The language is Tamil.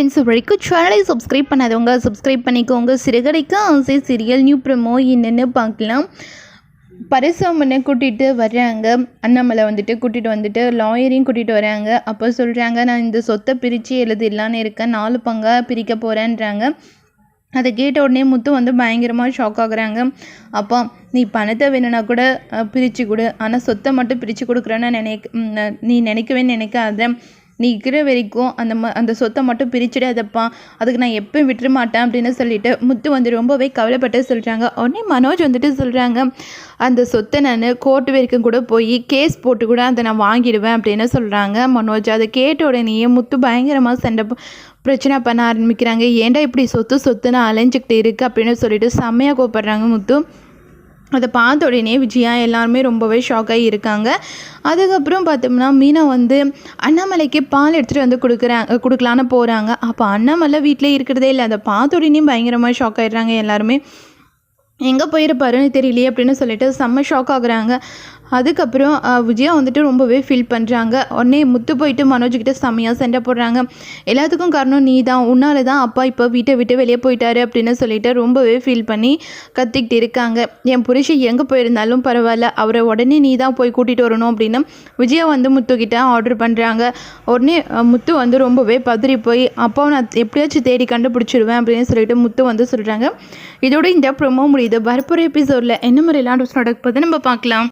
ஃப்ரெண்ட்ஸ் வரைக்கும் சேனலை சப்ஸ்கிரைப் பண்ணாதவங்க சப்ஸ்கிரைப் பண்ணிக்கோங்க. சிறுகடைக்கு ஆசை சீரியல் நியூ ப்ரமோ என்னென்னு பார்க்கலாம். பரசுவமனை கூட்டிகிட்டு வர்றாங்க. அண்ணாமலை வந்துட்டு கூட்டிகிட்டு வந்துட்டு லாயரையும் கூட்டிகிட்டு வராங்க அப்போ சொல்கிறாங்க நான் இந்த சொத்தை பிரித்து எழுதிடலான்னு இருக்கேன். நாலு பங்காக பிரிக்க போகிறேன்றாங்க அதை கேட்ட உடனே முத்து வந்து பயங்கரமாக ஷாக் ஆகுறாங்க. அப்பா நீ பணத்தை வேணும்னா கூட பிரித்து கொடு. ஆனால் சொத்தை மட்டும் பிரித்து கொடுக்குறேன்னு நினைக்க நீ நினைக்கவே நினைக்காத. நீ இருக்கிற வரைக்கும் அந்த ம அந்த சொத்தை மட்டும் பிரிச்சிடாதப்பா. அதுக்கு நான் எப்போ விட்டுற மாட்டேன் அப்படின்னு சொல்லிட்டு முத்து வந்து ரொம்பவே கவலைப்பட்டு சொல்கிறாங்க உடனே மனோஜ் வந்துட்டு சொல்கிறாங்க அந்த சொத்தை நான் கோர்ட்டு வரைக்கும் கூட போய் கேஸ் போட்டு கூட அதை நான் வாங்கிடுவேன் அப்படின்னு சொல்கிறாங்க மனோஜ். அதை கேட்ட உடனேயே முத்து பயங்கரமாக சண்டை பிரச்சனை பண்ண ஆரம்பிக்கிறாங்க. ஏன்டா இப்படி சொத்து சொத்துன்னு அலைஞ்சிக்கிட்டு இருக்கு? அப்படின்னு சொல்லிட்டு செம்மையாக கோப்படுறாங்க முத்து. அதை பார்த்த உடனே விஜயா எல்லாருமே ரொம்பவே ஷாக்காகி இருக்காங்க. அதுக்கப்புறம் பார்த்தோம்னா மீனா வந்து அண்ணாமலைக்கு பால் எடுத்துகிட்டு வந்து கொடுக்குறாங்க கொடுக்கலான்னு போகிறாங்க அப்போ அண்ணாமலை வீட்டிலே இருக்கிறதே இல்லை. அதை பார்த்த உடனே பயங்கரமாக ஷாக் ஆகிடுறாங்க எல்லாருமே. எங்கே போயிருப்பாருன்னு தெரியலையே அப்படின்னு சொல்லிட்டு செம்ம ஷாக் ஆகுறாங்க. அதுக்கப்புறம் விஜயா வந்துட்டு ரொம்பவே ஃபீல் பண்ணுறாங்க உடனே முத்து போயிட்டு மனோஜ்கிட்ட செம்மையாக சண்டை போடுறாங்க. எல்லாத்துக்கும் காரணம் நீ தான் உன்னால தான் அப்பா இப்போ வீட்டை விட்டு வெளியே போயிட்டாரு அப்படின்னு சொல்லிட்டு ரொம்பவே ஃபீல் பண்ணி கத்திக்கிட்டு இருக்காங்க. என் புருஷன் எங்கே போயிருந்தாலும் பரவாயில்ல. அவரை உடனே நீ தான் போய் கூட்டிகிட்டு வரணும் அப்படின்னு விஜயா வந்து முத்துக்கிட்ட ஆர்டர் பண்ணுறாங்க உடனே முத்து வந்து ரொம்பவே பதறி போய் அப்பாவை நான் எப்படியாச்சும் தேடி கண்டுபிடிச்சிடுவேன் அப்படின்னு சொல்லிட்டு முத்து வந்து சொல்கிறாங்க இதோட இந்த ப்ரொமோ முடியுது. வரப்போகிற எபிசோடில் என்ன மாதிரிலாம் நடக்க போகுது நம்ம பார்க்கலாம்.